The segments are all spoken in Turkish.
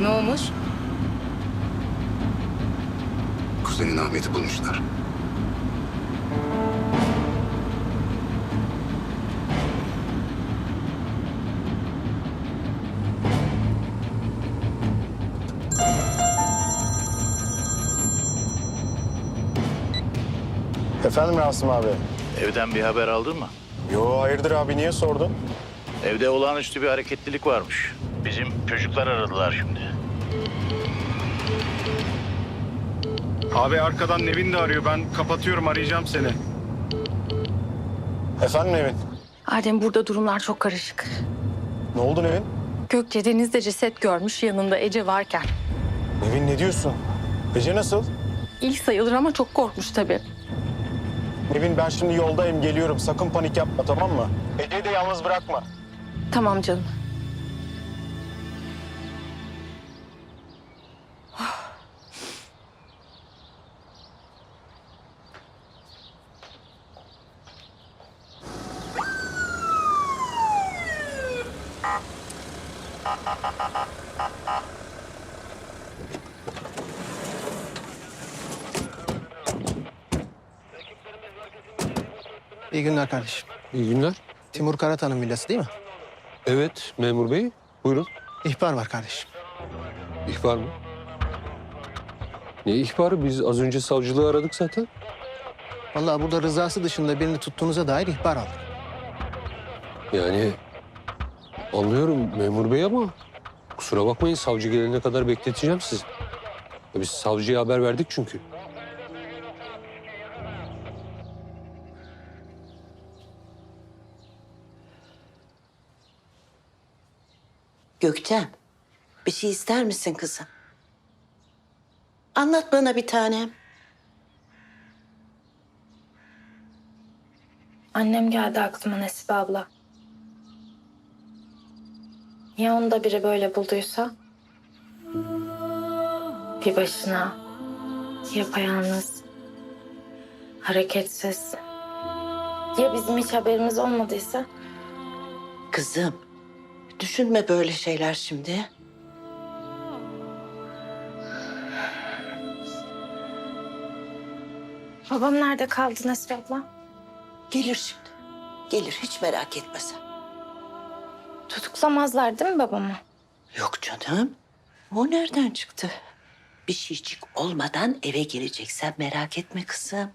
Ne olmuş? Kuzenin Ahmet'i bulmuşlar. Efendim Rasim abi? Evden bir haber aldın mı? Yo hayırdır abi niye sordun? Evde olağanüstü bir hareketlilik varmış. Bizim çocuklar aradılar şimdi. Abi arkadan Nevin de arıyor. Ben kapatıyorum arayacağım seni. Efendim Nevin? Adem burada durumlar çok karışık. Ne oldu Nevin? Gökçe denizde ceset görmüş yanında Ece varken. Nevin ne diyorsun? Ece nasıl? İlk sayılır ama çok korkmuş tabii. Nevin ben şimdi yoldayım geliyorum. Sakın panik yapma tamam mı? Ece'yi de yalnız bırakma. Tamam canım. İyi günler kardeşim. İyi günler. Timur Karatan'ın villası değil mi? Evet memur bey. Buyurun. İhbar var kardeşim. İhbar mı? Ne ihbarı? Biz az önce savcılığı aradık zaten. Vallahi burada rızası dışında birini tuttuğunuza dair ihbar aldık. Yani anlıyorum memur bey ama kusura bakmayın savcı gelene kadar bekleteceğim sizi. Ya Biz savcıya haber verdik çünkü. Gökçen, bir şey ister misin kızım? Anlat bana bir tanem. Annem geldi aklıma Nesibe abla. Ya onu da biri böyle bulduysa? Bir başına, yapayalnız, hareketsiz. Ya bizim hiç haberimiz olmadıysa? Kızım, düşünme böyle şeyler şimdi. Babam nerede kaldı Nesibe abla? Gelir şimdi. Gelir, hiç merak etme sen. Tutuklamazlar değil mi babamı? Yok canım. O nereden çıktı? Bir şeycik olmadan eve gireceksen merak etme kızım.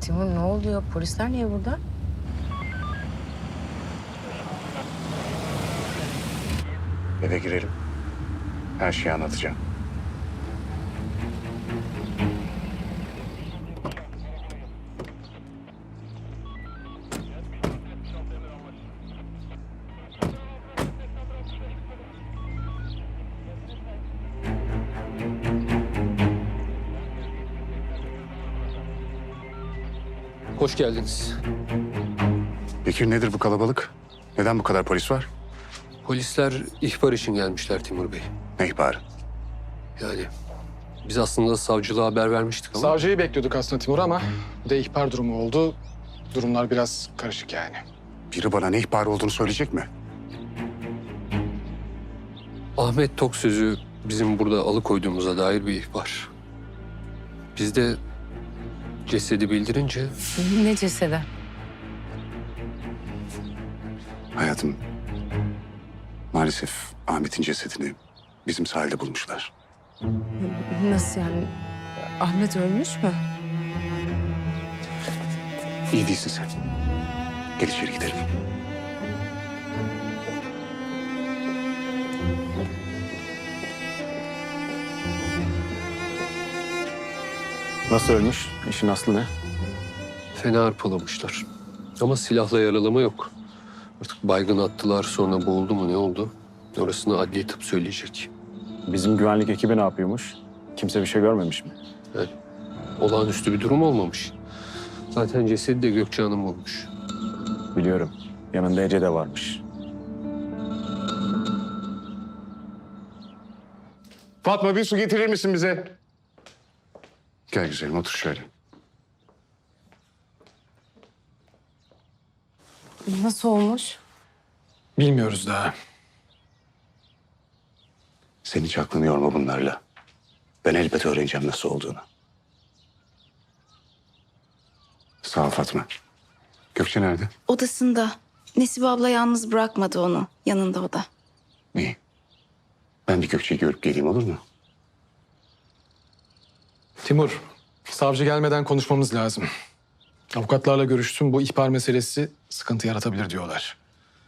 Timur ne oluyor? Polisler niye burada? Eve girelim. Her şeyi anlatacağım. Hoş geldiniz. Bekir nedir bu kalabalık? Neden bu kadar polis var? Polisler ihbar için gelmişler Timur Bey. Ne ihbarı? Yani biz aslında savcılığa haber vermiştik ama... Savcıyı bekliyorduk aslında Timur ama bir de ihbar durumu oldu. Durumlar biraz karışık yani. Biri bana ne ihbarı olduğunu söyleyecek mi? Ahmet Tok sözü bizim burada alıkoyduğumuza dair bir ihbar. Biz de cesedi bildirince Ne cesedi? Hayatım, maalesef Ahmet'in cesedini bizim sahilde bulmuşlar. Nasıl yani? Ahmet ölmüş mü? İyi değilsin sen. Gel içeri gidelim. Nasıl ölmüş? İşin aslı ne? fena arpalamışlar. Ama silahla yaralama yok. Artık baygın attılar sonra boğuldu mu ne oldu? Orasını adli tıp söyleyecek. Bizim güvenlik ekibi ne yapıyormuş? Kimse bir şey görmemiş mi? Yani olağanüstü bir durum olmamış. Zaten cesedi de Gökçe Hanım bulmuş. Biliyorum. Yanında Ece de varmış. Fatma bir su getirir misin bize? Gel güzelim otur şöyle. Nasıl olmuş? Bilmiyoruz daha. Sen hiç aklını yorma bunlarla. Ben elbet öğreneceğim nasıl olduğunu. Sağ ol Fatma. Gökçe nerede? Odasında. Nesibe abla yalnız bırakmadı onu. Yanında o da. İyi. Ben bir Gökçe'yi görüp geleyim olur mu? Timur, savcı gelmeden konuşmamız lazım. Avukatlarla görüştüm. Bu ihbar meselesi sıkıntı yaratabilir diyorlar.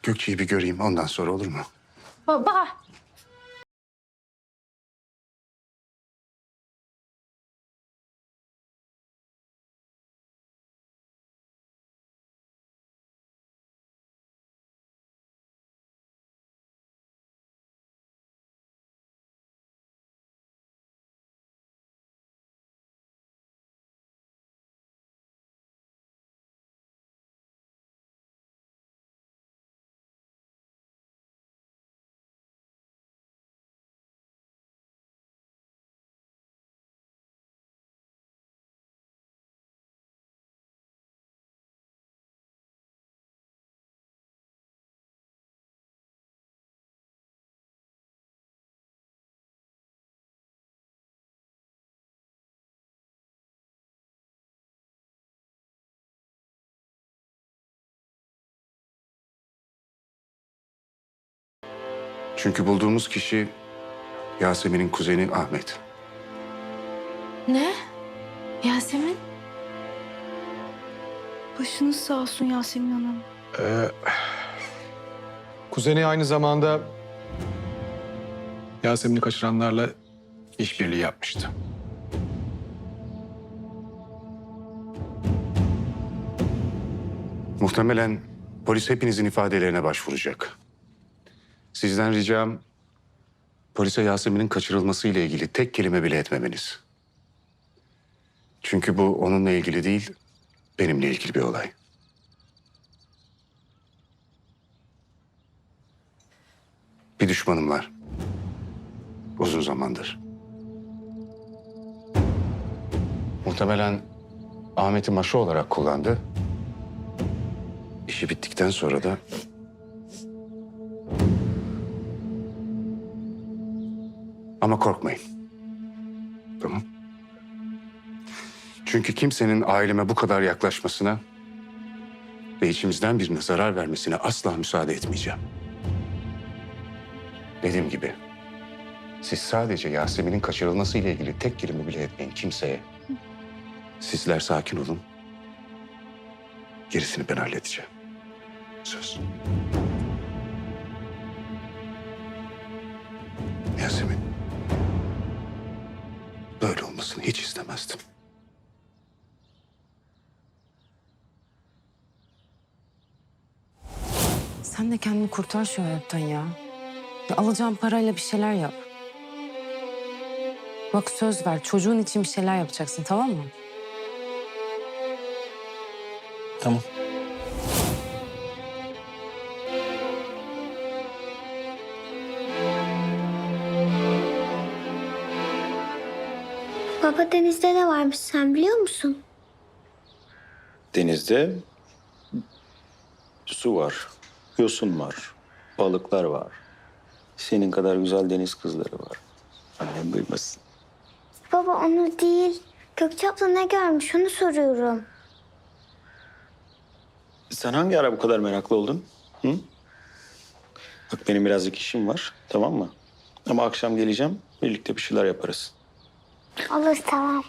Gökçe'yi bir göreyim ondan sonra olur mu? Baba. Çünkü bulduğumuz kişi Yasemin'in kuzeni Ahmet. Ne? Yasemin? Başınız sağ olsun Yasemin Hanım. Ee, kuzeni aynı zamanda Yasemin'i kaçıranlarla işbirliği yapmıştı. Muhtemelen polis hepinizin ifadelerine başvuracak. Sizden ricam polise Yasemin'in kaçırılması ile ilgili tek kelime bile etmemeniz. Çünkü bu onunla ilgili değil, benimle ilgili bir olay. Bir düşmanım var. Uzun zamandır. Muhtemelen Ahmet'i maşa olarak kullandı. İşi bittikten sonra da... Ama korkmayın. Tamam. Çünkü kimsenin aileme bu kadar yaklaşmasına ve içimizden birine zarar vermesine asla müsaade etmeyeceğim. Dediğim gibi siz sadece Yasemin'in kaçırılması ile ilgili tek kelime bile etmeyin kimseye. Sizler sakin olun. Gerisini ben halledeceğim. Söz. Olmasını hiç istemezdim. Sen de kendini kurtar şu hayattan ya. ya alacağın parayla bir şeyler yap. Bak söz ver çocuğun için bir şeyler yapacaksın tamam mı? Tamam. Baba denizde ne varmış sen biliyor musun? Denizde su var, yosun var, balıklar var. Senin kadar güzel deniz kızları var. Annem duymasın. Baba onu değil. Gökçe abla ne görmüş onu soruyorum. Sen hangi ara bu kadar meraklı oldun? Hı? Bak benim birazcık işim var, tamam mı? Ama akşam geleceğim, birlikte bir şeyler yaparız. Olur tamam.